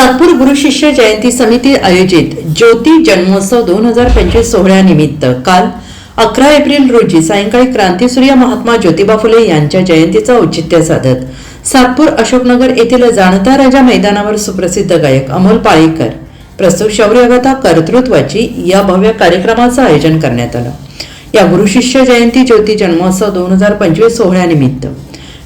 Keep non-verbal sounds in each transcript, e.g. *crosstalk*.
सातपूर गुरु शिष्य जयंती समिती आयोजित ज्योती जन्मोत्सव दोन हजार पंचवीस सोहळ्यानिमित्त काल अकरा एप्रिल रोजी सायंकाळी क्रांतीसूर्य महात्मा ज्योतिबा फुले यांच्या जयंतीचं औचित्य साधत सातपूर अशोकनगर येथील जाणता राजा मैदानावर सुप्रसिद्ध गायक अमोल पाळीकर प्रस्तुत शौर्यगता कर्तृत्वाची या भव्य कार्यक्रमाचं आयोजन करण्यात आलं. या गुरुशिष्य जयंती ज्योती जन्मोत्सव दोन हजार पंचवीस सोहळ्यानिमित्त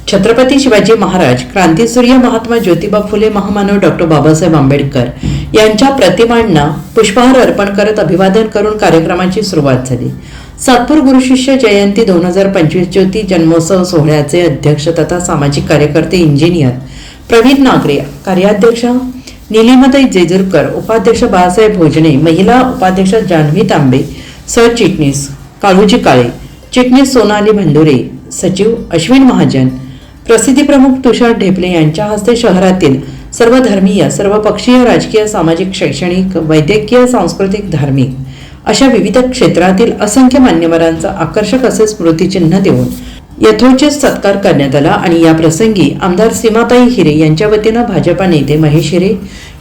छत्रपती शिवाजी महाराज क्रांतीसूर्य महात्मा ज्योतिबा फुले महामानव डॉक्टर बाबासाहेब आंबेडकर यांच्या प्रतिमांना पुष्पहार अर्पण करत अभिवादन करून कार्यक्रमाची सुरुवात झाली. सातपूर गुरुशिष्य जयंती दोन हजार पंचवीस ज्योती जन्मोत्सव सोहळ्याचे अध्यक्ष तथा सामाजिक कार्यकर्ते इंजिनियर प्रवीण नागरे कार्याध्यक्ष निलिमताई जेजुरकर उपाध्यक्ष बाळासाहेब भोजने महिला उपाध्यक्ष जान्हवी तांबे सरचिटणीस काळूजी काळे चिटणीस सोनाली भंडुरे सचिव अश्विन महाजन प्रसिद्धीप्रमुख तुषार ढेपले यांच्या हस्ते शहरातील सर्व धर्मीय सर्व पक्षीय राजकीय सामाजिक शैक्षणिक वैद्यकीय सांस्कृतिक धार्मिक अशा विविध क्षेत्रातील असंख्य मान्यवरांचा आकर्षक असे स्मृतिचिन्ह देऊन यथोचित सत्कार करण्यात आला आणि या प्रसंगी आमदार सीमाताई हिरे यांच्या वतीनं भाजपा नेते महेश हिरे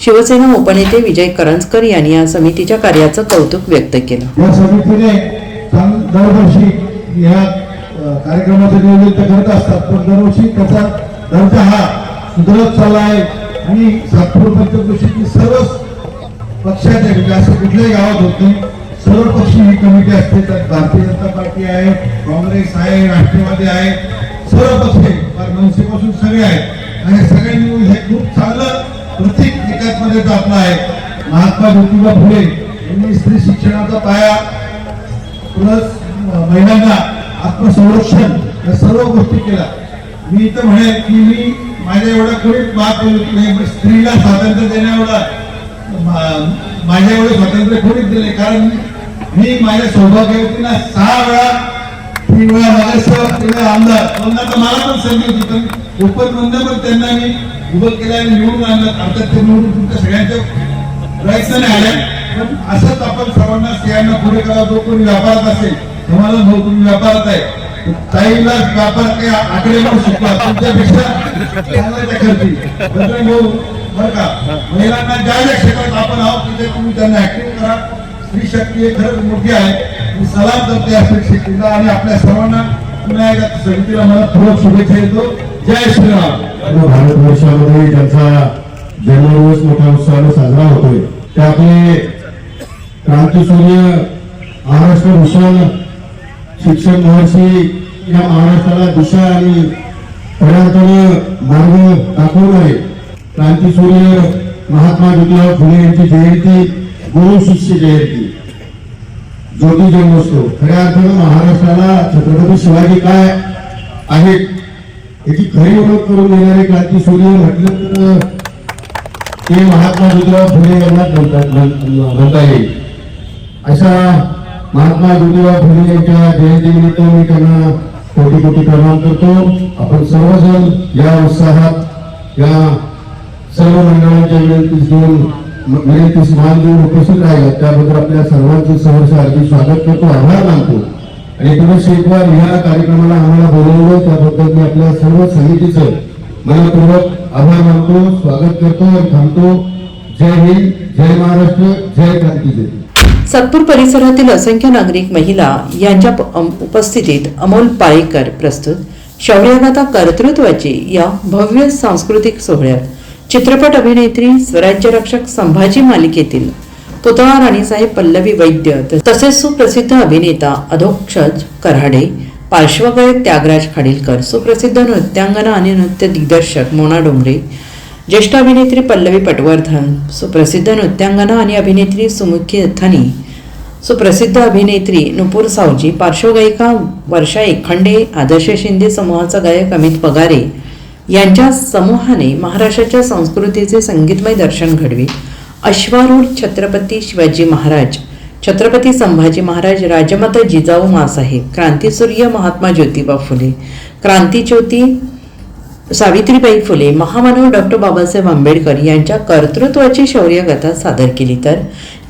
शिवसेना उपनेते विजय करंजकर यांनी या समितीच्या कार्याचं कौतुक व्यक्त केलं. कार्यक्रमाचं नियोजन ते करत असतात. पण दरवर्षी त्याचा दर्जा हा सुधारत चालला आहे. आणि सातपूर पंचकृषीची सर्वच पक्षाचे म्हणजे असं कुठल्याही गावात होत नाही. सर्व पक्षी ही कमिटी असते. त्यात भारतीय जनता पार्टी आहे काँग्रेस आहे राष्ट्रवादी आहे. सर्व पक्ष मनसेपासून सगळे आहेत. आणि सगळ्यांनी मिळून हे खूप चांगलं प्रत्येक एकात्मतेचा आपला आहे. महात्मा ज्योतिबा फुले यांनी स्त्री शिक्षणाचा पाया प्लस महिलांना आत्मसंरक्षण या सर्व गोष्टी केल्या. मी तर म्हणे की मी माझ्या एवढा कोणीच बाप नाही पण स्त्रीला स्वातंत्र्य देण्याएवढा मा- माझ्या एवढं स्वातंत्र्य कोणीच दिले कारण मी माझ्या सौभाग्यवतीला सहा वेळा तीन वेळा नगरसेवक आमदार. तर मला पण संधी होती पण उपनंद पण त्यांना मी उभं केलं आणि निवडून आणलं. अर्थात ते निवडून तुमच्या सगळ्यांच्या प्रयत्नाने आल्या पण असंच आपण सर्वांना स्त्रियांना पुढे करा. जो कोणी व्यापारात असेल तुम्हाला भाऊ तुम्ही व्यापारात आहे. ताईला व्यापार काही आकडेवारी शिकला तुमच्यापेक्षा चांगला भाऊ बरं का? महिलांना ज्या ज्या क्षेत्रात आपण आहोत तिथे तुम्ही त्यांना ऍक्टिव्ह करा. स्त्री शक्ती ही खरंच मोठी आहे. मी सलाम करते या स्त्री शक्तीला आणि आपल्या सर्वांना. पुन्हा एकदा समितीला मला पूर्वक शुभेच्छा देतो. जय श्रीराम. भारतवर्षामध्ये ज्यांचा जन्मदिवस मोठ्या उत्साहाने साजरा होतोय ते आपले क्रांतीसूर्य महाराष्ट्र भूषण शिक्षण महर्षी या महाराष्ट्राला दिशा आणि पर्यंतने मार्ग दाखवून आहे. क्रांतीसूर्य महात्मा ज्योतिराव फुले यांची जयंती गुरु शिष्य जयंती. ज्योती जन्मोत्सव. खऱ्या अर्थानं महाराष्ट्राला छत्रपती शिवाजी काय आहेत याची खरी ओळख करून देणारे क्रांतीसूर्य म्हटलं तर ते महात्मा ज्योतिराव फुले यांना म्हणता येईल. अशा महात्मा ज्योतिबा फुले यांच्या जयंतीनिमित्त मी त्यांना कोटी कोटी प्रणाम करतो. आपण सर्वजण या उत्साहात या सर्व मंडळांच्या विनंतीस घेऊन विनंतीस मान देऊन उपस्थित राहिला त्याबद्दल आपल्या सर्वांचे सहर्ष हार्दिक स्वागत करतो आभार मानतो. आणि तुम्ही शेतवार ह्या कार्यक्रमाला आम्हाला बोलवलं त्याबद्दल मी आपल्या सर्व समितीचं मनपूर्वक आभार मानतो स्वागत करतो आणि थांबतो. जय हिंद जय महाराष्ट्र जय क्रांती सातपूर परिसरातील असंख्य नागरिक महिला यांच्या उपस्थितीत अमोल पाळेकर प्रस्तुत शौर्यगाथा कर्तृत्वाची या भव्य सांस्कृतिक सोहळ्यात. चित्रपट अभिनेत्री स्वराज्य रक्षक संभाजी मालिकेतील पुतळा राणीसाहेब पल्लवी वैद्य तसेच सुप्रसिद्ध अभिनेता अधोक्षज कराडे पार्श्वगायक त्यागराज खाडीलकर सुप्रसिद्ध नृत्यांगना आणि नृत्य दिग्दर्शक मोना डोंगरे ज्येष्ठ अभिनेत्री पल्लवी पटवर्धन सुप्रसिद्ध नृत्यांगना आणि अभिनेत्री सुमुखी अथनी सुप्रसिद्ध अभिनेत्री नुपूर सावजी पार्श्वगायिका वर्षा एकखंडे आदर्श शिंदे समूहाचा गायक अमित पगारे यांच्या समूहाने महाराष्ट्राच्या संस्कृतीचे संगीतमय दर्शन घडवे. अश्वारूढ छत्रपती शिवाजी महाराज छत्रपती संभाजी महाराज राजमाता जिजाऊ मासाहेब क्रांतीसूर्य महात्मा ज्योतिबा फुले क्रांतीज्योती सावित्रीबाई फुले महामानव डॉक्टर बाबासाहेब आंबेडकर यांच्या कर्तृत्वाची शौर्यगाथा सादर केली. तर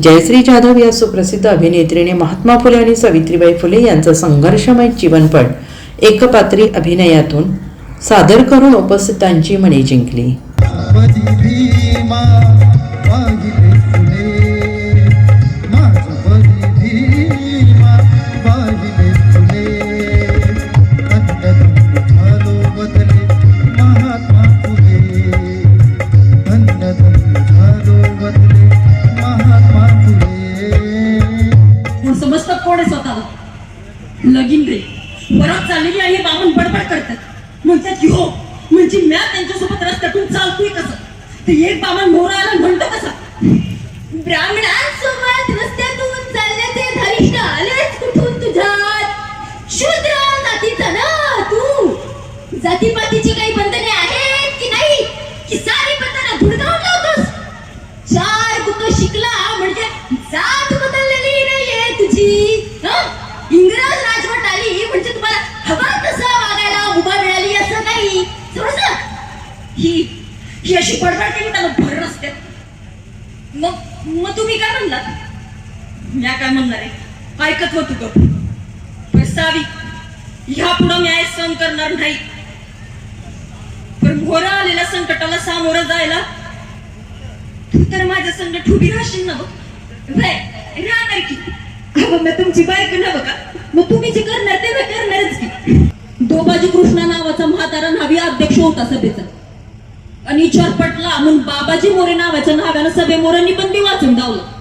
जयश्री जाधव या सुप्रसिद्ध अभिनेत्रीने महात्मा फुले आणि सावित्रीबाई फुले यांचं संघर्षमय जीवनपट एकपात्री अभिनयातून सादर करून उपस्थितांची मने जिंकली. म्हणजे म्या त्यांच्यासोबत रस्त्यातून चालतोय कसं? ते एक बाबा मोरा आला म्हणतो कसं मी म्या काय म्हणणार आहे? ऐकत होतो ग पण सावी ह्या पुढं न्याय सहन करणार नाही. पण घोर आलेल्या संकटाला सामोरं जायला तू तर माझ्या संकट उभी राहशील ना राहणार की? अहो, मी तुमची बायक ना बघा. मग तुम्ही जे करणार ते मी करणारच की. दोबाजी कृष्णा नावाचा म्हातारा नावी अध्यक्ष होता सभेचा. आणि चरपटला म्हणून बाबाजी मोरे नावाच्या नावानं सभे मोरांनी ती वाचून लावलं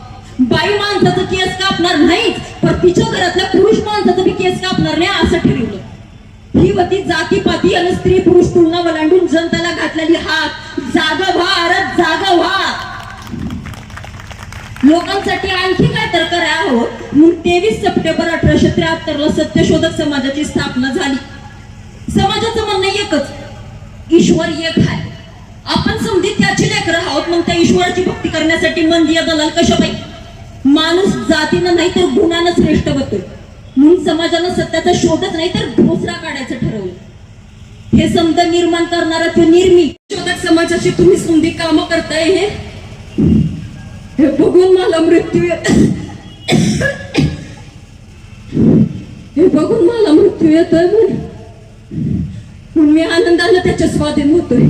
बाई माणसाचं केस कापणार नाहीच पण तिच्या घरातल्या पुरुष माणसाचं बी केस कापणार नाही असं ठरवलं. ही होती जातीपाती आणि स्त्री पुरुष तुलना वलांडून जनतेला घातलेली हात जागा व्हा अरत जागा व्हा. लोकांसाठी आणखी काय तर करा आहोत म्हणून तेवीस सप्टेंबर अठराशे त्र्याहत्तर ला सत्यशोधक समाजाची स्थापना झाली. समाजाचं म्हणणं एकच ईश्वर एक आहे. आपण समधी त्याची लेकर आहोत मग त्या ईश्वराची भक्ती करण्यासाठी मंदिर दलाल कशा पाहिजे माणूस जातीनं नाही तर गुणानं श्रेष्ठ होतोय. म्हणून समाजानं सत्याचा शोधच नाही तर भोसरा काढायचं ठरवलं हे समज निर्माण करणारा तो निर्मी. शोधक समाजाची तुम्ही संधी काम करताय हे? हे बघून मला मृत्यू येत. हे बघून मला मृत्यू येतोय म्हणून म्हणून मी आनंदानं त्याच्या स्वाधीन होतोय.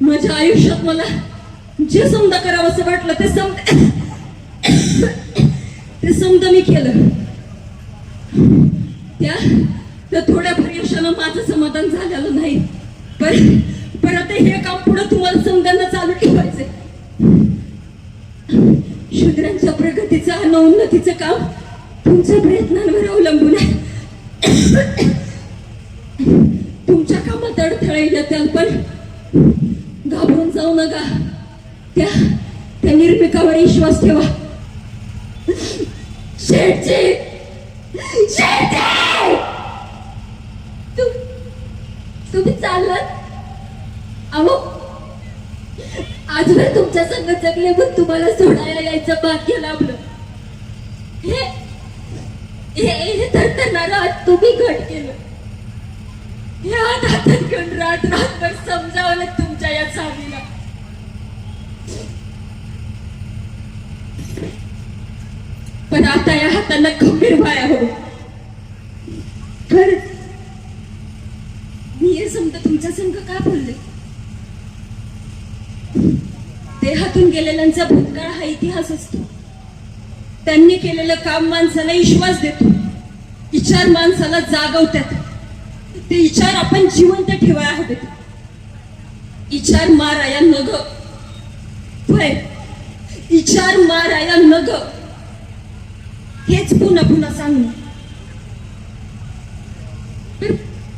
माझ्या आयुष्यात मला जे समजा करावं असं वाटलं ते समज *coughs* ते समज मी केलं. त्या त्या थोड्याफार यशानं माझं समाधान झालेलं नाही. पण परत हे काम पुढे तुम्हाला समजांना चालू ठेवायचंय. शूद्रांच्या प्रगतीचं आणि उन्नतीचं काम तुमच्या प्रयत्नांवर अवलंबून आहे. तुमच्या कामात अडथळे त्याल पण घाबरून जाऊ नका. त्या त्या निर्मिकावर विश्वास ठेवा. शेठजी शेठजी तू- तुम्ही चाललात? अहो आजवर तुमच्या संग जगले पण तुम्हाला सोडायला यायचं भाग्य लाभलं. हे हे हे त्यांना आज तुम्ही घट केलं. हे हात हातात घेऊन रात रातभर समजावलं तुमच्या या चालीला पण आता या हाताला खंबीर बाया हो. खर मी हे समजा तुमच्या संग का बोलले? देहातून गेलेल्यांचा भूतकाळ हा इतिहास असतो. त्यांनी केलेलं काम माणसाला विश्वास देतो. विचार माणसाला जागवतात. ते विचार आपण जिवंत ठेवायला हवेत. विचार माराया नग. होय. विचार माराया नग. हेच पुन्हा पुन्हा सांगू.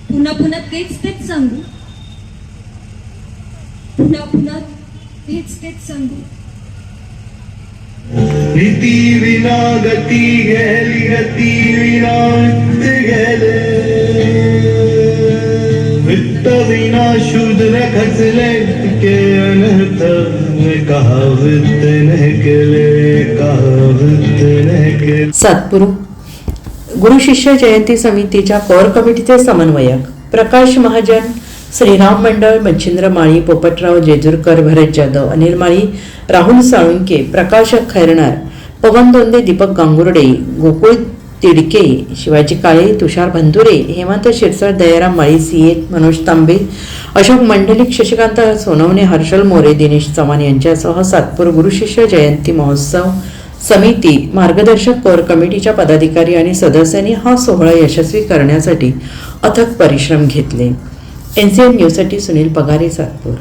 पुन्हा पुन्हा तेच तेच सांगू. पुन्हा पुन्हा तेच तेच सांगू. नीती विना गती गेली गती विना गेले वित्त विना शूद्र खचले के अनर्थ कहावत न केले कहावत न सातपुरू गुरु शिष्य जयंती समितीच्या कोर कमिटीचे समन्वयक प्रकाश महाजन श्रीराम मंडळ मच्छिंद्र माळी पोपटराव जेजुरकर भरत जाधव अनिल माळी राहुल साळुंके प्रकाश खैरणार पवन दोंदे दीपक गांगुर्डे गोकुळ तिडके शिवाजी काळे तुषार भंदुरे हेमंत शिरसळ दयाराम माळी सी सीए मनोज तांबे अशोक मंडलिक शशिकांत सोनवणे हर्षल मोरे दिनेश चव्हाण यांच्यासह सातपूर गुरुशिष्य जयंती महोत्सव समिती मार्गदर्शक कोर कमिटीच्या पदाधिकारी आणि सदस्यांनी हा सोहळा यशस्वी करण्यासाठी अथक परिश्रम घेतले. एन सी एन न्यूजसाठी सुनील पगारे सातपूर.